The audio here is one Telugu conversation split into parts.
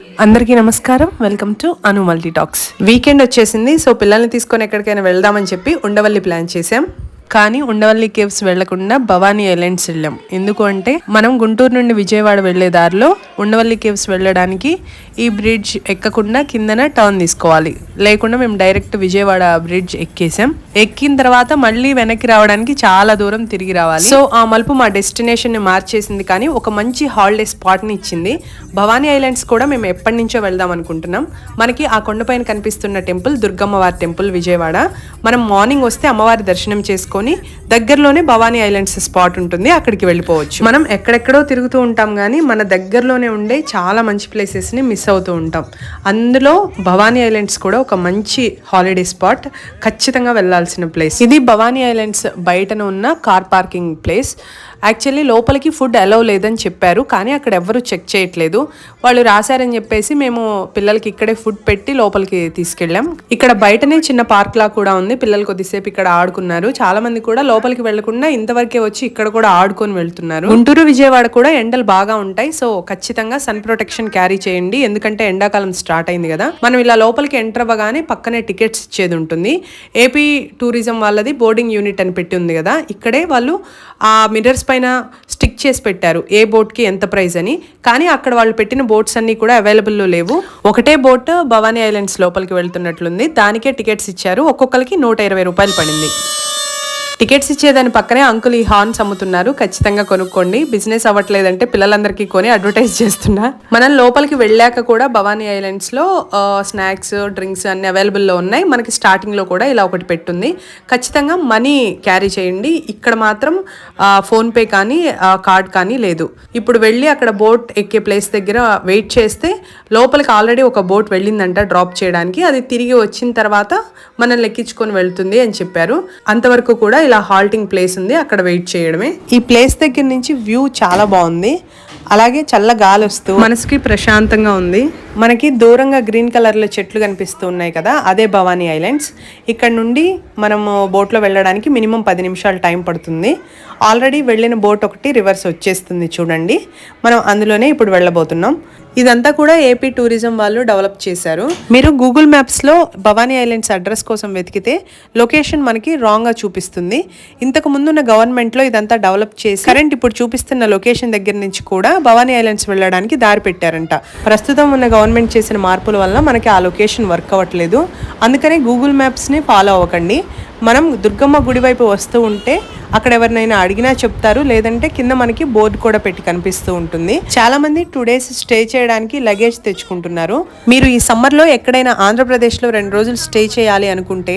అందరికీ నమస్కారం. Welcome to Anu multi talks weekend వచ్చేసింది సో పిల్లల్ని తీసుకొని ఎక్కడికైనా వెళ్దామని చెప్పి ఉండవల్లి ప్లాన్ చేసాం కానీ ఉండవల్లి కేవ్స్ వెళ్ళకుండా భవానీ ఐలాండ్స్ వెళ్ళాం. ఎందుకు అంటే మనం గుంటూరు నుండి విజయవాడ వెళ్ళే దారిలో ఉండవల్లి కేవ్స్ వెళ్ళడానికి ఈ బ్రిడ్జ్ ఎక్కకుండా కిందన టర్న్ తీసుకోవాలి. లేకుండా మేము డైరెక్ట్ విజయవాడ బ్రిడ్జ్ ఎక్కేసాం ఎక్కిన తర్వాత మళ్ళీ వెనక్కి రావడానికి చాలా దూరం తిరిగి రావాలి. సో ఆ మలుపు మా డెస్టినేషన్ని మార్చేసింది కానీ ఒక మంచి హాలిడే స్పాట్ని ఇచ్చింది. భవానీ ఐలాండ్స్ కూడా మేము ఎప్పటి నుంచో వెళ్దాం అనుకుంటున్నాం. మనకి ఆ కొండపైన కనిపిస్తున్న టెంపుల్ దుర్గమ్మవారి టెంపుల్ విజయవాడ. మనం మార్నింగ్ వస్తే అమ్మవారి దర్శనం చేసుకొని దగ్గరలోనే భవానీ ఐలాండ్స్ స్పాట్ ఉంటుంది అక్కడికి వెళ్ళిపోవచ్చు. మనం ఎక్కడెక్కడో తిరుగుతూ ఉంటాం కానీ మన దగ్గరలోనే ఉండే చాలా మంచి ప్లేసెస్ని మిస్ అవుతూ ఉంటాం. అందులో భవానీ ఐలాండ్స్ కూడా ఒక మంచి హాలిడే స్పాట్ ఖచ్చితంగా వెళ్ళాల్సిన ప్లేస్. ఇది భవానీ ఐలాండ్స్ బయటన ఉన్న కార్ పార్కింగ్ ప్లేస్. యాక్చువల్లీ లోపలికి ఫుడ్ అలౌ లేదని చెప్పారు కానీ అక్కడ ఎవరు చెక్ చేయట్లేదు. వాళ్ళు రాశారని చెప్పేసి మేము పిల్లలకి ఇక్కడే ఫుడ్ పెట్టి లోపలికి తీసుకెళ్ళాం. ఇక్కడ బయటనే చిన్న పార్క్ లా కూడా ఉంది. పిల్లలు కొద్దిసేపు ఇక్కడ ఆడుకున్నారు. చాలా మంది కూడా లోపలికి వెళ్ళకుండా ఇంతవరకే వచ్చి ఇక్కడ కూడా ఆడుకొని వెళ్తున్నారు. గుంటూరు విజయవాడ కూడా ఎండలు బాగా ఉంటాయి. సో ఖచ్చితంగా సన్ ప్రొటెక్షన్ క్యారీ చేయండి. ఎందుకంటే ఎండాకాలం స్టార్ట్ అయింది కదా. మనం ఇలా లోపలికి ఎంటర్ అవ్వగానే పక్కనే టికెట్స్ ఇచ్చేది ఉంటుంది. ఏపీ టూరిజం వాళ్ళది బోర్డింగ్ యూనిట్ అని పెట్టి ఉంది కదా. ఇక్కడే వాళ్ళు ఆ మిర్రర్స్ పైన స్టిక్ చేసి పెట్టారు. ఏ బోట్కి ఎంత ప్రైస్ అని. కానీ అక్కడ వాళ్ళు పెట్టిన బోట్స్ అన్నీ కూడా అవైలబుల్లో లేవు. ఒకటే బోట్ భవానీ ఐలాండ్స్ లోపలికి వెళ్తున్నట్లుంది. దానికే టికెట్స్ ఇచ్చారు. ఒక్కొక్కరికి నూట ఇరవై రూపాయలు పడింది. టికెట్స్ ఇచ్చేదాని పక్కనే అంకుల్ ఈ హార్న్స్ అమ్ముతున్నారు. ఖచ్చితంగా కొనుక్కోండి. బిజినెస్ అవ్వట్లేదంటే పిల్లలందరికీ కొని అడ్వర్టైజ్ చేస్తున్నా. మనం లోపలికి వెళ్ళాక కూడా భవానీ ఐలాండ్స్లో స్నాక్స్ డ్రింక్స్ అన్ని అవైలబుల్లో ఉన్నాయి. మనకి స్టార్టింగ్లో కూడా ఇలా ఒకటి పెట్టుంది. ఖచ్చితంగా మనీ క్యారీ చేయండి. ఇక్కడ మాత్రం ఫోన్ పే కానీ కార్డ్ కానీ లేదు. ఇప్పుడు వెళ్ళి అక్కడ బోట్ ఎక్కే ప్లేస్ దగ్గర వెయిట్ చేస్తే లోపలికి ఆల్రెడీ ఒక బోట్ వెళ్ళిందంట డ్రాప్ చేయడానికి. అది తిరిగి వచ్చిన తర్వాత మనం లెక్కించుకొని వెళ్తుంది అని చెప్పారు. అంతవరకు కూడా ఇలా హాల్టింగ్ ప్లేస్ ఉంది. అక్కడ వెయిట్ చేయడమే. ఈ ప్లేస్ దగ్గర నుంచి వ్యూ చాలా బాగుంది. అలాగే చల్ల గాలి వస్తూ మనసుకి ప్రశాంతంగా ఉంది. మనకి దూరంగా గ్రీన్ కలర్లో చెట్లు కనిపిస్తూ ఉన్నాయి కదా అదే భవానీ ఐలాండ్స్. ఇక్కడ నుండి మనము బోట్లో వెళ్ళడానికి మినిమం పది నిమిషాలు టైం పడుతుంది. ఆల్రెడీ వెళ్ళిన బోట్ ఒకటి రివర్స్ వచ్చేస్తుంది చూడండి. మనం అందులోనే ఇప్పుడు వెళ్ళబోతున్నాం. ఇదంతా కూడా ఏపీ టూరిజం వాళ్ళు డెవలప్ చేశారు. మీరు గూగుల్ మ్యాప్స్లో భవానీ ఐలాండ్స్ అడ్రస్ కోసం వెతికితే లొకేషన్ మనకి రాంగ్గా చూపిస్తుంది. ఇంతకు ముందున్న గవర్నమెంట్లో ఇదంతా డెవలప్ చేసి కరెంట్ ఇప్పుడు చూపిస్తున్న లొకేషన్ దగ్గర నుంచి కూడా భవానీ ఐలాండ్స్ వెళ్ళడానికి దారి పెట్టారంట. ప్రస్తుతం ఉన్న గవర్నమెంట్ చేసిన మార్పుల వల్ల మనకి ఆ లొకేషన్ వర్క్ అవ్వట్లేదు. అందుకని గూగుల్ మ్యాప్స్ని ఫాలో అవ్వకండి. మనం దుర్గమ్మ గుడి వైపు వస్తూ ఉంటే అక్కడ ఎవరినైనా అడిగినా చెప్తారు లేదంటే కింద మనకి బోర్డు కూడా పెట్టి కనిపిస్తూ ఉంటుంది. చాలా మంది టూ డేస్ స్టే చేయడానికి లగేజ్ తెచ్చుకుంటున్నారు. మీరు ఈ సమ్మర్లో ఎక్కడైనా ఆంధ్రప్రదేశ్లో రెండు రోజులు స్టే చేయాలి అనుకుంటే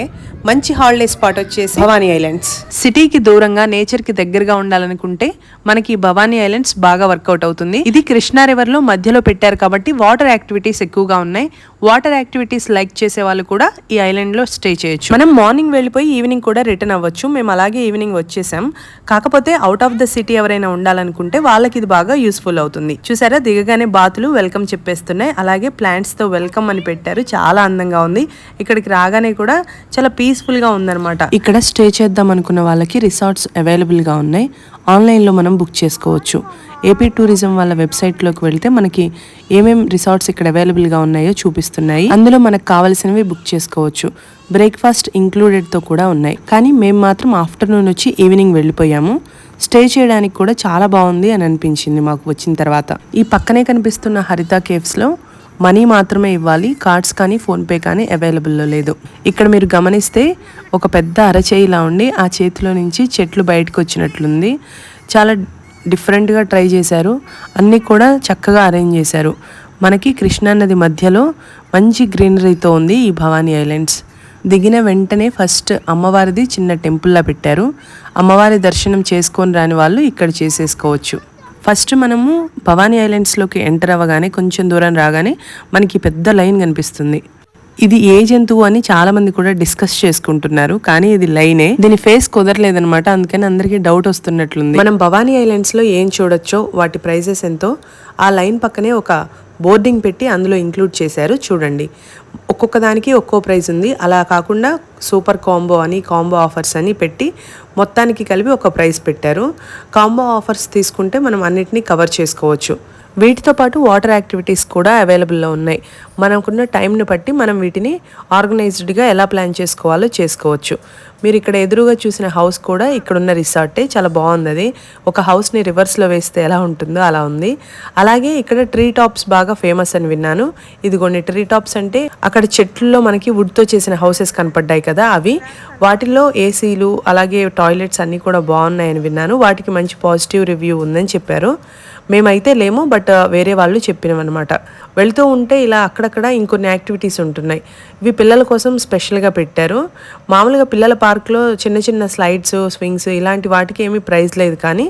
మంచి హాలిడే స్పాట్ వచ్చేసి భవానీ ఐలాండ్స్. సిటీకి దూరంగా నేచర్కి దగ్గరగా ఉండాలనుకుంటే మనకి భవానీ ఐలాండ్స్ బాగా వర్కౌట్ అవుతుంది. ఇది కృష్ణా రివర్లో మధ్యలో పెట్టారు కాబట్టి వాటర్ యాక్టివిటీస్ ఎక్కువగా ఉన్నాయి. వాటర్ యాక్టివిటీస్ లైక్ చేసే వాళ్ళు కూడా ఈ ఐలాండ్లో స్టే చేయొచ్చు. మనం మార్నింగ్ వెళ్ళిపోయి ఈవినింగ్ కూడా రిటర్న్ అవ్వచ్చు. మేము అలాగే ఈవినింగ్ వచ్చేసాం. కాకపోతే అవుట్ ఆఫ్ ద సిటీ ఎవరైనా ఉండాలనుకుంటే వాళ్ళకి ఇది బాగా యూస్ఫుల్ అవుతుంది. చూసారా? దిగగానే బాతులు వెల్కమ్ చెప్పేస్తున్నాయి. అలాగే ప్లాంట్స్తో వెల్కమ్ అని పెట్టారు. చాలా అందంగా ఉంది. ఇక్కడికి రాగానే కూడా చాలా పీస్ఫుల్గా ఉందన్నమాట. ఇక్కడ స్టే చేద్దాం అనుకున్న వాళ్ళకి రిసార్ట్స్ అవైలబుల్గా ఉన్నాయి. ఆన్లైన్లో మనం బుక్ చేసుకోవచ్చు. ఏపీ టూరిజం వాళ్ళ వెబ్సైట్లోకి వెళ్తే మనకి ఏమేం రిసార్ట్స్ ఇక్కడ అవైలబుల్గా ఉన్నాయో చూపిస్తున్నాయి. అందులో మనకు కావాల్సినవి బుక్ చేసుకోవచ్చు. బ్రేక్ఫాస్ట్ ఇంక్లూడెడ్తో కూడా ఉన్నాయి. కానీ మేము మాత్రం ఆఫ్టర్నూన్ వచ్చి ఈవినింగ్ వెళ్ళిపోయాము. స్టే చేయడానికి కూడా చాలా బాగుంది అని అనిపించింది మాకు వచ్చిన తర్వాత. ఈ పక్కనే కనిపిస్తున్న హరిత కేవ్స్లో మనీ మాత్రమే ఇవ్వాలి కార్డ్స్ కానీ ఫోన్పే కానీ అవైలబుల్లో లేదు. ఇక్కడ మీరు గమనిస్తే ఒక పెద్ద అరచేయిలా ఉండి ఆ చేతిలో నుంచి చెట్లు బయటకు వచ్చినట్లుంది. చాలా డిఫరెంట్గా ట్రై చేశారు. అన్నీ కూడా చక్కగా అరేంజ్ చేశారు. మనకి కృష్ణా నది మధ్యలో మంచి గ్రీనరీతో ఉంది ఈ భవానీ ఐలాండ్స్. దిగిన వెంటనే ఫస్ట్ అమ్మవారిది చిన్న టెంపుల్లా పెట్టారు. అమ్మవారి దర్శనం చేసుకొని రాని వాళ్ళు ఇక్కడ చేసేసుకోవచ్చు. ఫస్ట్ మనము భవానీ ఐలాండ్స్లోకి ఎంటర్ అవ్వగానే కొంచెం దూరం రాగానే మనకి పెద్ద లైన్ కనిపిస్తుంది. ఇది ఏ జంతువు అని చాలా మంది కూడా డిస్కస్ చేసుకుంటున్నారు. కానీ ఇది లైనే. దీని ఫేస్ కుదరలేదనమాట అందుకని అందరికీ డౌట్ వస్తున్నట్లుంది. మనం భవానీ ఐలాండ్స్లో ఏం చూడొచ్చో వాటి ప్రైజెస్ ఎంతో ఆ లైన్ పక్కనే ఒక బోర్డింగ్ పెట్టి అందులో ఇంక్లూడ్ చేశారు. చూడండి. ఒక్కొక్క దానికి ఒక్కో ప్రైస్ ఉంది. అలా కాకుండా సూపర్ కాంబో అని కాంబో ఆఫర్స్ అని పెట్టి మొత్తానికి కలిపి ఒక ప్రైస్ పెట్టారు. కాంబో ఆఫర్స్ తీసుకుంటే మనం అన్నిటినీ కవర్ చేసుకోవచ్చు. వీటితో పాటు వాటర్ యాక్టివిటీస్ కూడా అవైలబుల్లో ఉన్నాయి. మనకున్న టైంని బట్టి మనం వీటిని ఆర్గనైజ్డ్గా ఎలా ప్లాన్ చేసుకోవాలో చేసుకోవచ్చు. మీరు ఇక్కడ ఎదురుగా చూసిన హౌస్ కూడా ఇక్కడున్న రిసార్టే. చాలా బాగుంది అది ఒక హౌస్ని రివర్స్లో వేస్తే ఎలా ఉంటుందో అలా ఉంది. అలాగే ఇక్కడ ట్రీ టాప్స్ బాగా ఫేమస్ అని విన్నాను. ఇదిగోండి ట్రీ టాప్స్ అంటే అక్కడ చెట్లలో మనకి వుడ్తో చేసిన హౌసెస్ కనపడ్డాయి కదా అవి. వాటిల్లో ఏసీలు అలాగే టాయిలెట్స్ అన్నీ కూడా బాగున్నాయని విన్నాను. వాటికి మంచి పాజిటివ్ రివ్యూ ఉందని చెప్పారు. మేమైతే లేము బట్ uh, వేరే వాళ్ళు చెప్పినవన్నమాట. వెళ్తూ ఉంటే ఇలా అక్కడక్కడ ఇంకొన్ని యాక్టివిటీస్ ఉంటున్నాయి. ఇవి పిల్లల కోసం స్పెషల్గా పెట్టారు. మామూలుగా పిల్లల పార్క్లో చిన్న చిన్న స్లైడ్స్ స్వింగ్స్ ఇలాంటి వాటికి ఏమీ ప్రైజ్ లేదు కానీ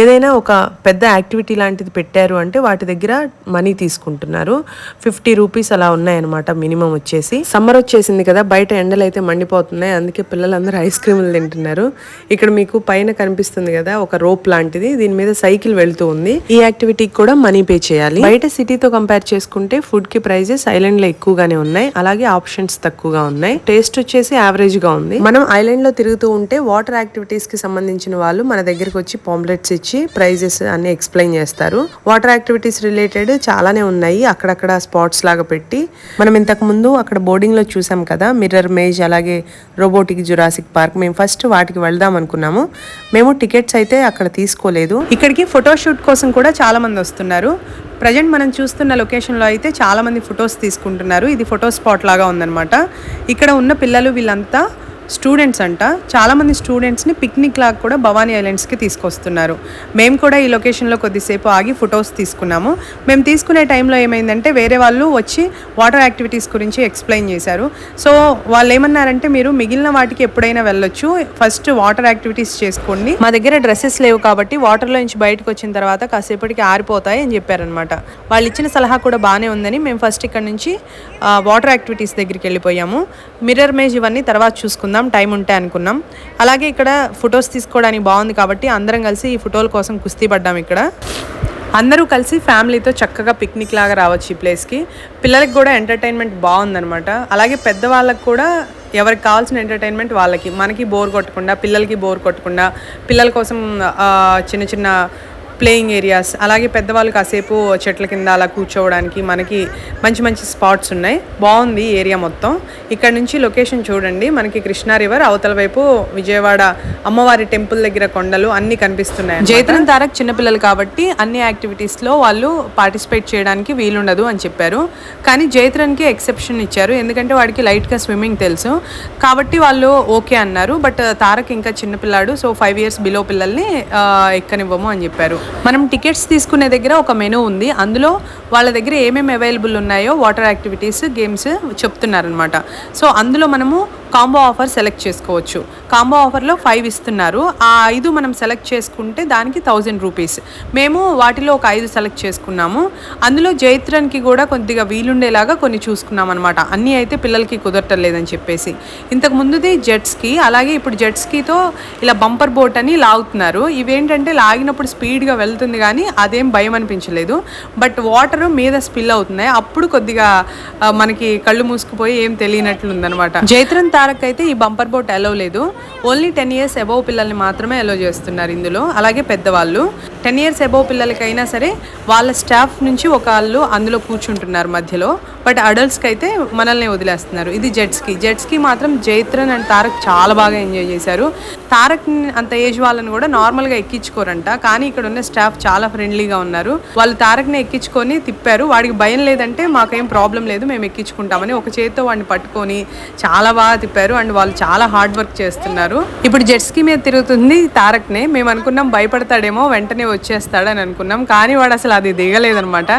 ఏదైనా ఒక పెద్ద యాక్టివిటీ లాంటిది పెట్టారు అంటే వాటి దగ్గర మనీ తీసుకుంటున్నారు. ఫిఫ్టీ రూపీస్ అలా ఉన్నాయన్నమాట మినిమం వచ్చేసి. సమ్మర్ వచ్చేసింది కదా బయట ఎండలు అయితే మండిపోతున్నాయి. అందుకే పిల్లలందరూ ఐస్ క్రీములు తింటున్నారు. ఇక్కడ మీకు పైన కనిపిస్తుంది కదా ఒక రోప్ లాంటిది. దీని మీద సైకిల్ వెళ్తూ ఉంది. ఈ యాక్టివిటీకి కూడా మనీ పే చేయాలి. బయట సిటీతో కంపేర్ చేసుకుంటే ఫుడ్కి ప్రైజెస్ ఐలాండ్లో ఎక్కువగానే ఉన్నాయి. అలాగే ఆప్షన్స్ తక్కువగా ఉన్నాయి. టేస్ట్ వచ్చేసి యావరేజ్గా ఉంది. మనం ఐలాండ్లో తిరుగుతూ ఉంటే వాటర్ యాక్టివిటీస్కి సంబంధించిన వాళ్ళు మన దగ్గరికి వచ్చి పాంప్లెట్స్ ఇచ్చి ప్రైజెస్ అన్ని ఎక్స్ప్లెయిన్ చేస్తారు. వాటర్ యాక్టివిటీస్ రిలేటెడ్ చాలానే ఉన్నాయి. అక్కడక్కడ స్పాట్స్ లాగా పెట్టి మనం ఇంతకు ముందు అక్కడ బోర్డింగ్లో చూసాం కదా మిర్రర్ మేజ్ అలాగే రోబోటిక్ జురాసిక్ పార్క్. మేము ఫస్ట్ వాటికి వెళ్దాం అనుకున్నాము. మేము టికెట్స్ అయితే అక్కడ తీసుకోలేదు. ఇక్కడికి ఫోటోషూట్ కోసం కూడా చాలా మంది వస్తున్నారు. ప్రజెంట్ మనం చూస్తున్న లొకేషన్లో అయితే చాలా మంది ఫొటోస్ తీసుకుంటున్నారు. ఇది ఫోటో స్పాట్ లాగా ఉందన్నమాట. ఇక్కడ ఉన్న పిల్లలు వీళ్ళంతా స్టూడెంట్స్ అంట. చాలామంది స్టూడెంట్స్ని పిక్నిక్ లాగా కూడా భవానీ ఐలాండ్స్కి తీసుకొస్తున్నారు. మేము కూడా ఈ లొకేషన్లో కొద్దిసేపు ఆగి ఫొటోస్ తీసుకున్నాము. మేము తీసుకునే టైంలో ఏమైందంటే వేరే వాళ్ళు వచ్చి వాటర్ యాక్టివిటీస్ గురించి ఎక్స్ప్లెయిన్ చేశారు. సో వాళ్ళు ఏమన్నారంటే మీరు మిగిలిన వాటికి ఎప్పుడైనా వెళ్ళొచ్చు. ఫస్ట్ వాటర్ యాక్టివిటీస్ చేసుకోండి. మా దగ్గర డ్రెస్సెస్ లేవు కాబట్టి వాటర్లో నుంచి బయటకు వచ్చిన తర్వాత కాసేపటికి ఆరిపోతాయి అని చెప్పారనమాట వాళ్ళు ఇచ్చిన సలహా కూడా బాగానే ఉందని మేము ఫస్ట్ ఇక్కడ నుంచి వాటర్ యాక్టివిటీస్ దగ్గరికి వెళ్ళిపోయాము. మిర్రర్ మేజ్ ఇవన్నీ తర్వాత చూసుకుందాం. టైం ఉంటే అనుకున్నాం. అలాగే ఇక్కడ ఫొటోస్ తీసుకోవడానికి బాగుంది కాబట్టి అందరం కలిసి ఈ ఫోటోల కోసం కుస్తీ పడ్డాం ఇక్కడ. అందరూ కలిసి ఫ్యామిలీతో చక్కగా పిక్నిక్ లాగా రావచ్చు ఈ ప్లేస్కి పిల్లలకి కూడా ఎంటర్టైన్మెంట్ బాగుందనమాట అలాగే పెద్దవాళ్ళకి కూడా ఎవరికి కావాల్సిన ఎంటర్టైన్మెంట్ వాళ్ళకి. మనకి బోర్ కొట్టకుండా పిల్లలకి బోర్ కొట్టకుండా పిల్లల కోసం చిన్న చిన్న ప్లేయింగ్ ఏరియాస్ అలాగే పెద్దవాళ్ళు కాసేపు చెట్ల కింద అలా కూర్చోవడానికి మనకి మంచి మంచి స్పాట్స్ ఉన్నాయి. బాగుంది ఏరియా మొత్తం. ఇక్కడ నుంచి లొకేషన్ చూడండి. మనకి కృష్ణా రివర్ అవతల వైపు విజయవాడ అమ్మవారి టెంపుల్ దగ్గర కొండలు అన్నీ కనిపిస్తున్నాయి జైతన్ తారక్ చిన్నపిల్లలు కాబట్టి అన్ని యాక్టివిటీస్లో వాళ్ళు పార్టిసిపేట్ చేయడానికి వీలుండదు అని చెప్పారు. కానీ జైత్రన్కి ఎక్సెప్షన్ ఇచ్చారు. ఎందుకంటే వాడికి లైట్గా స్విమ్మింగ్ తెలుసు. కాబట్టి వాళ్ళు ఓకే అన్నారు. బట్ తారక్ ఇంకా చిన్నపిల్లాడు. సో ఫైవ్ ఇయర్స్ బిలో పిల్లల్ని ఎక్కనివ్వము అని చెప్పారు. మనం టికెట్స్ తీసుకునే దగ్గర ఒక మెనూ ఉంది. అందులో వాళ్ళ దగ్గర ఏమేమి అవైలబుల్ ఉన్నాయో వాటర్ యాక్టివిటీస్ గేమ్స్ చెప్తున్నారనమాట సో అందులో మనము కాంబో ఆఫర్ సెలెక్ట్ చేసుకోవచ్చు. కాంబో ఆఫర్లో ఫైవ్ ఇస్తున్నారు. ఆ ఐదు మనం సెలెక్ట్ చేసుకుంటే దానికి థౌజండ్ రూపీస్ మేము వాటిలో ఒక ఐదు సెలెక్ట్ చేసుకున్నాము. అందులో జైత్రన్కి కూడా కొద్దిగా వీలుండేలాగా కొన్ని చూసుకున్నాం అనమాట అన్నీ అయితే పిల్లలకి కుదరటం లేదని చెప్పేసి. ఇంతకు ముందుది జెట్స్కి అలాగే ఇప్పుడు జెట్స్కితో ఇలా బంపర్ బోట్ అని లాగుతున్నారు. ఇవేంటంటే లాగినప్పుడు స్పీడ్గా వెళ్తుంది కానీ అదేం భయం అనిపించలేదు. బట్ వాటర్ మీద స్పిల్ అవుతున్నాయి. అప్పుడు కొద్దిగా మనకి కళ్ళు మూసుకుపోయి ఏం తెలియనట్లు ఉందన్నమాట జైత్రన్ కారకు అయితే ఈ బంపర్ బోట్ అలో లేదు. ఓన్లీ టెన్ ఇయర్స్ అబోవ్ పిల్లల్ని మాత్రమే అలో చేస్తున్నారు ఇందులో. అలాగే పెద్దవాళ్ళు. టెన్ ఇయర్స్ అబోవ్ పిల్లలకైనా సరే వాళ్ళ స్టాఫ్ నుంచి ఒకళ్ళు అందులో కూర్చుంటున్నారు మధ్యలో. బట్ అడల్ట్స్కి అయితే మనల్ని వదిలేస్తున్నారు. ఇది జెట్స్కి. జెట్స్కి మాత్రం జైత్రన్ అండ్ తారక్ చాలా బాగా ఎంజాయ్ చేశారు. తారక్ అంత ఏజ్ వాళ్ళని కూడా నార్మల్గా ఎక్కించుకోరంట. కానీ ఇక్కడ ఉన్న స్టాఫ్ చాలా ఫ్రెండ్లీగా ఉన్నారు. వాళ్ళు తారక్ని ఎక్కించుకొని తిప్పారు. వాడికి భయం లేదంటే మాకేం ప్రాబ్లం లేదు మేము ఎక్కించుకుంటామని ఒక చేతితో వాడిని పట్టుకొని చాలా బాగా తిప్పారు. అండ్ వాళ్ళు చాలా హార్డ్ వర్క్ చేస్తున్నారు. ఇప్పుడు జెట్స్కి మీద తిరుగుతుంది తారక్నే. మేము అనుకున్నాం భయపడతాడేమో వెంటనే వచ్చేస్తాడని అనుకున్నాం. కానీ వాడు అసలు అది దిగలేదనమాట.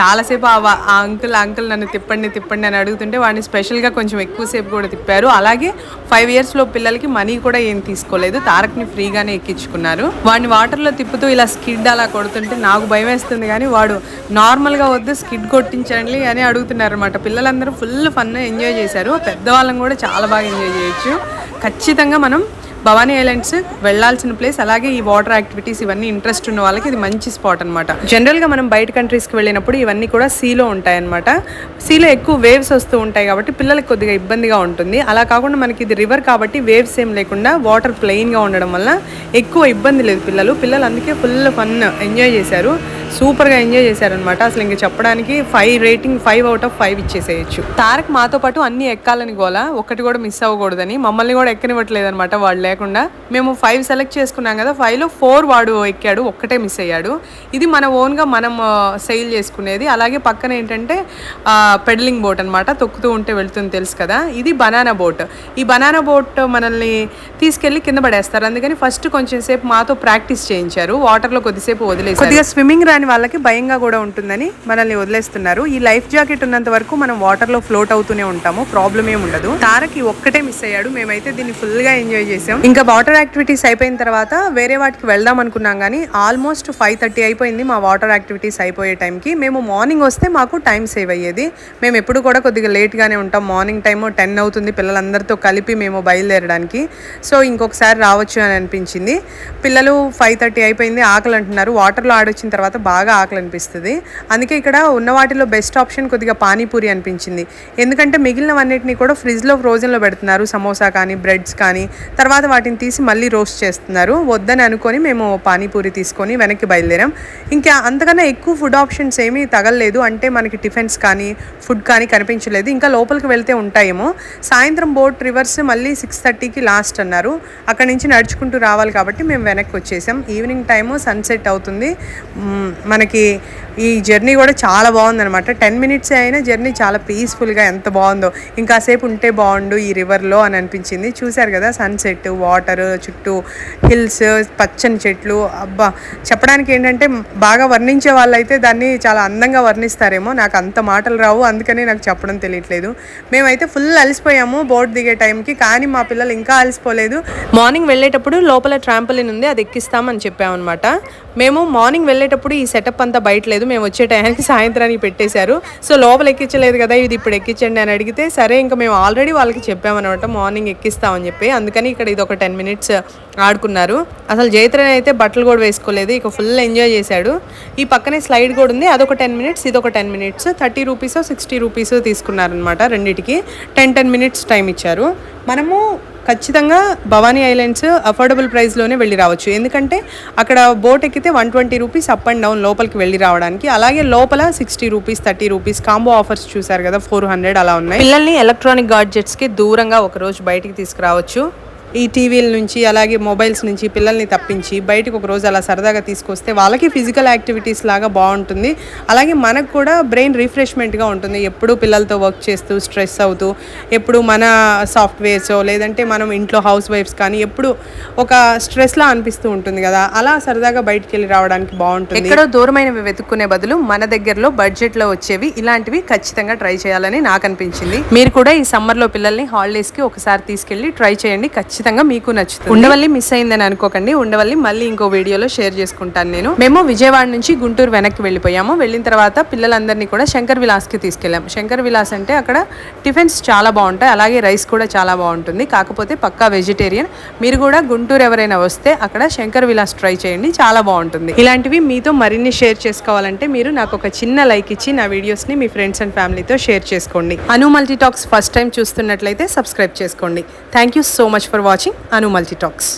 చాలాసేపు ఆ అంకుల్ అంకుల్ అసలు నన్ను తిప్పండి తిప్పండి అని అడుగుతుంటే వాడిని స్పెషల్గా కొంచెం ఎక్కువసేపు కూడా తిప్పారు. అలాగే ఫైవ్ ఇయర్స్లో పిల్లలకి మనీ కూడా ఏం తీసుకోలేదు. తారక్ని ఫ్రీగానే ఎక్కించుకున్నారు. వాడిని వాటర్లో తిప్పుతూ ఇలా స్కిడ్ అలా కొడుతుంటే నాకు భయం వేస్తుంది కానీ వాడు నార్మల్గా వద్దు స్కిడ్ కొట్టించండి అని అడుగుతున్నారు అనమాట పిల్లలందరూ ఫుల్ ఫన్ ఎంజాయ్ చేశారు. పెద్దవాళ్ళని కూడా చాలా బాగా ఎంజాయ్ చేయొచ్చు. ఖచ్చితంగా మనం భవానీ ఐలాండ్స్ వెళ్ళాల్సిన ప్లేస్ అలాగే ఈ వాటర్ యాక్టివిటీస్ ఇవన్నీ ఇంట్రెస్ట్ ఉన్న వాళ్ళకి ఇది మంచి స్పాట్ అనమాట జనరల్గా మనం బయట కంట్రీస్కి వెళ్ళినప్పుడు ఇవన్నీ కూడా సీలో ఉంటాయన్నమాట. సీలో ఎక్కువ వేవ్స్ వస్తూ ఉంటాయి కాబట్టి పిల్లలకు కొద్దిగా ఇబ్బందిగా ఉంటుంది. అలా కాకుండా మనకి ఇది రివర్ కాబట్టి వేవ్స్ ఏం లేకుండా వాటర్ ప్లెయిన్గా ఉండడం వల్ల ఎక్కువ ఇబ్బంది లేదు పిల్లలు. పిల్లలు అందుకే ఫుల్ ఫన్ ఎంజాయ్ చేశారు. సూపర్గా ఎంజాయ్ చేశారనమాట. అసలు ఇంకా చెప్పడానికి five rating five out of five ఇచ్చేసేయచ్చు. Tarak మాతో పాటు అన్ని ఎక్కాలని గోల. ఒక్కటి కూడా మిస్ అవ్వకూడదని. మమ్మల్ని కూడా ఎక్కనివ్వట్లేదు అనమాట వాడు లేకుండా. మేము ఫైవ్ సెలెక్ట్ చేసుకున్నాం కదా ఫైవ్లో ఫోర్ వాడు ఎక్కాడు ఒక్కటే మిస్ అయ్యాడు. ఇది మన ఓన్గా మనం సెయిల్ చేసుకునేది. అలాగే పక్కన ఏంటంటే పెడలింగ్ బోట్ అనమాట. తొక్కుతూ ఉంటే వెళ్తుంది తెలుసు కదా. ఇది బనానా బోట్. ఈ బనానా బోట్ మనల్ని తీసుకెళ్ళి కింద పడేస్తారు. అందుకని ఫస్ట్ కొంచెం సేపు మాతో ప్రాక్టీస్ చేయించారు. వాటర్లో కొద్దిసేపు వదిలేసి కొద్దిగా స్విమ్మింగ్ రాని వాళ్ళకి భయంగా కూడా ఉంటుందని మనల్ని వదిలేస్తున్నారు. ఈ లైఫ్ జాకెట్ ఉన్నంత వరకు మనం వాటర్లో ఫ్లోట్ అవుతూనే ఉంటాము. ప్రాబ్లం ఏమి ఉండదు. తారకి ఒక్కటే మిస్ అయ్యాడు. మేమైతే దీన్ని ఫుల్గా ఎంజాయ్ చేసాం. ఇంకా వాటర్ యాక్టివిటీస్ అయిపోయిన తర్వాత వేరే వాటికి వెళ్దాం అనుకున్నాం కానీ ఆల్మోస్ట్ ఫైవ్ థర్టీ అయిపోయింది మా వాటర్ యాక్టివిటీస్ అయిపోయే టైంకి మేము మార్నింగ్ వస్తే మాకు టైం సేవ్ అయ్యేది. మేము ఎప్పుడు కూడా కొద్దిగా లేట్గానే ఉంటాం. మార్నింగ్ టైం టెన్ అవుతుంది పిల్లలందరితో కలిపి మేము బయలుదేరడానికి. సో ఇంకొకసారి రావచ్చు అని అనిపించింది. పిల్లలు ఫైవ్ థర్టీ అయిపోయింది ఆకలి అంటున్నారు వాటర్లో ఆడొచ్చిన తర్వాత బాగా ఆకలి అనిపిస్తుంది అందుకే ఇక్కడ ఉన్న వాటిలో బెస్ట్ ఆప్షన్ కొద్దిగా పానీపూరి అనిపించింది. ఎందుకంటే మిగిలినవన్నిటిని కూడా ఫ్రిడ్జ్లో ఫ్రోజన్లో పెడుతున్నారు. సమోసా కానీ బ్రెడ్స్ కానీ. తర్వాత వాటిని తీసి మళ్ళీ రోస్ట్ చేస్తున్నారు. వద్దని అనుకొని మేము పానీపూరి తీసుకొని వెనక్కి బయలుదేరాం. ఇంకా అంతకన్నా ఎక్కువ ఫుడ్ ఆప్షన్స్ ఏమీ తగలలేదు. అంటే మనకి టిఫిన్స్ కానీ ఫుడ్ కానీ కనిపించలేదు. ఇంకా లోపలికి వెళ్తే ఉంటాయేమో. సాయంత్రం బోట్ రివర్స్ మళ్ళీ సిక్స్ థర్టీకి లాస్ట్ అన్నారు. అక్కడ నుంచి నడుచుకుంటూ రావాలి కాబట్టి మేము వెనక్కి వచ్చేసాం. ఈవినింగ్ టైము సన్సెట్ అవుతుంది. మనకి ఈ జర్నీ కూడా చాలా బాగుందనమాట టెన్ మినిట్స్ అయినా జర్నీ చాలా పీస్ఫుల్గా ఎంత బాగుందో. ఇంకాసేపు ఉంటే బాగుండు ఈ రివర్లో అని అనిపించింది. చూశారు కదా సన్సెట్ వాటర్ చుట్టూ హిల్స్ పచ్చని చెట్లు. అబ్బా! చెప్పడానికి ఏంటంటే బాగా వర్ణించే వాళ్ళైతే దాన్ని చాలా అందంగా వర్ణిస్తారేమో. నాకు అంత మాటలు రావు అందుకనే నాకు చెప్పడం తెలియట్లేదు. మేమైతే ఫుల్ అలసిపోయాము బోట్ దిగే టైంకి కానీ మా పిల్లలు ఇంకా అలసిపోలేదు. మార్నింగ్ వెళ్ళేటప్పుడు లోపల ట్రాంపులిన్ ఉంది అది ఎక్కిస్తామని చెప్పామన్నమాట. మేము మార్నింగ్ వెళ్ళేటప్పుడు ఈ ఈ సెటప్ అంతా బయట లేదు. మేము వచ్చే టైంకి సాయంత్రానికి పెట్టేశారు. సో లోపల ఎక్కించలేదు కదా ఇది ఇప్పుడు ఎక్కించండి అని అడిగితే సరే ఇంకా మేము ఆల్రెడీ వాళ్ళకి చెప్పామన్నమాట మార్నింగ్ ఎక్కిస్తామని చెప్పి. అందుకని ఇక్కడ ఇది ఒక టెన్ మినిట్స్ ఆడుకున్నారు. అసలు జైత్రని అయితే బట్టలు కూడా వేసుకోలేదు. ఇక ఫుల్ ఎంజాయ్ చేశాడు. ఈ పక్కనే స్లైడ్ కూడా ఉంది. అదొక టెన్ మినిట్స్ ఇదొక ten minutes. Thirty rupees sixty rupees తీసుకున్నారనమాట రెండింటికి. టెన్ టెన్ మినిట్స్ టైం ఇచ్చారు. మనము ఖచ్చితంగా భవానీ ఐలాండ్స్ అఫోర్డబుల్ ప్రైస్లోనే వెళ్ళి రావచ్చు. ఎందుకంటే అక్కడ బోట్ ఎక్కితే one twenty rupees up and down లోపలికి వెళ్ళి రావడానికి. అలాగే లోపల sixty rupees thirty rupees combo offers చూసారు కదా ఫోర్ హండ్రెడ్ అలా ఉన్నాయి. పిల్లల్ని ఎలక్ట్రానిక్ గాడ్జెట్స్కి దూరంగా ఒక రోజు బయటికి తీసుకురావచ్చు. ఈ టీవీల నుంచి అలాగే మొబైల్స్ నుంచి పిల్లల్ని తప్పించి బయటకు ఒక రోజు అలా సరదాగా తీసుకొస్తే వాళ్ళకి ఫిజికల్ యాక్టివిటీస్ లాగా బాగుంటుంది. అలాగే మనకు కూడా బ్రెయిన్ రిఫ్రెష్మెంట్గా ఉంటుంది. ఎప్పుడు పిల్లలతో వర్క్ చేస్తూ స్ట్రెస్ అవుతూ ఎప్పుడు మన సాఫ్ట్వేర్స్ లేదంటే మనం ఇంట్లో హౌస్ వైఫ్స్ కానీ ఎప్పుడు ఒక స్ట్రెస్లా అనిపిస్తూ ఉంటుంది కదా. అలా సరదాగా బయటికి వెళ్ళి రావడానికి బాగుంటుంది. ఎక్కడో దూరమైనవి వెతుక్కునే బదులు మన దగ్గరలో బడ్జెట్లో వచ్చేవి ఇలాంటివి ఖచ్చితంగా ట్రై చేయాలని నాకు అనిపించింది. మీరు కూడా ఈ సమ్మర్లో పిల్లల్ని హాలిడేస్కి ఒకసారి తీసుకెళ్ళి ట్రై చేయండి. ఖచ్చితంగా ఖచ్చితంగా మీకు నచ్చుతుంది. ఉండవల్లి మిస్ అయిందని అనుకోకండి. ఉండవల్లి మళ్ళీ ఇంకో వీడియోలో షేర్ చేసుకుంటాను నేను. మేము విజయవాడ నుంచి గుంటూరు వెనక్కి వెళ్ళిపోయాము. వెళ్ళిన తర్వాత పిల్లలందరినీ కూడా శంకర్ విలాస్కి తీసుకెళ్ళాము. శంకర్ విలాస్ అంటే అక్కడ టిఫిన్స్ చాలా బాగుంటాయి. అలాగే రైస్ కూడా చాలా బాగుంటుంది. కాకపోతే పక్కా వెజిటేరియన్. మీరు కూడా గుంటూరు ఎవరైనా వస్తే అక్కడ శంకర్ విలాస్ ట్రై చేయండి. చాలా బాగుంటుంది. ఇలాంటివి మీతో మరిన్ని షేర్ చేసుకోవాలంటే మీరు నాకు ఒక చిన్న లైక్ ఇచ్చి నా వీడియోస్ని మీ ఫ్రెండ్స్ అండ్ ఫ్యామిలీతో షేర్ చేసుకోండి. Anu multi talks first time చూస్తున్నట్లయితే సబ్స్క్రైబ్ చేసుకోండి. Thank you so much for watching. Anu multi talks